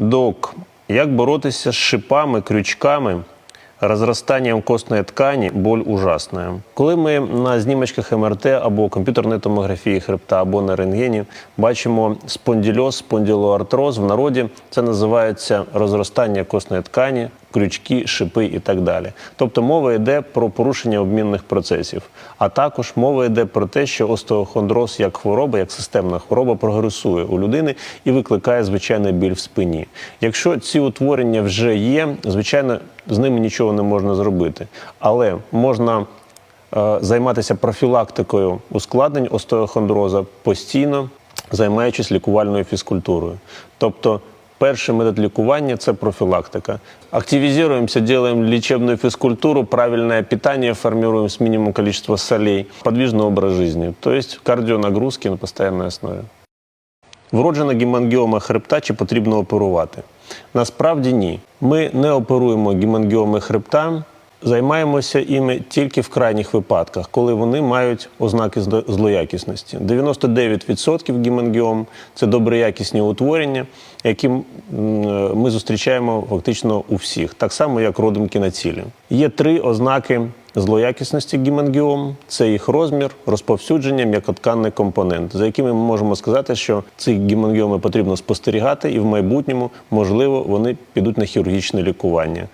Док, як боротися з шипами, крючками, розростанням костної ткані, боль ужасна. Коли ми на знімочках МРТ або комп'ютерної томографії хребта, або на рентгені бачимо спондільоз, спонділоартроз в народі це називається розростання костної ткані, крючки, шипи і так далі. Тобто мова йде про порушення обмінних процесів, а також мова йде про те, що остеохондроз як хвороба, як системна хвороба прогресує у людини і викликає звичайний біль в спині. Якщо ці утворення вже є, звичайно, з ними нічого не можна зробити, але можна е, займатися профілактикою ускладнень остеохондроза постійно, займаючись лікувальною фізкультурою. Тобто Перший метод лікування – це профілактика. Активизируемся, делаем лечебную физкультуру, правильное питание, формируем с минимумом количества солей, подвижный образ жизни, то есть кардіонагрузки на постоянной основі. Вроджена гемангіома хребта чи потрібно оперувати? Насправді ні. Ми не оперуємо гемангіоми хребта, займаємося іми тільки в крайніх випадках, коли вони мають ознаки зло- злоякісності. 99% гемангіом – це доброякісні утворення, які ми зустрічаємо фактично у всіх, так само як родимки на цілі. Є три ознаки злоякісності гемангіом – це їх розмір, розповсюдження, м'якотканний компонент, за якими ми можемо сказати, що ці гемангіоми потрібно спостерігати, і в майбутньому, можливо, вони підуть на хірургічне лікування.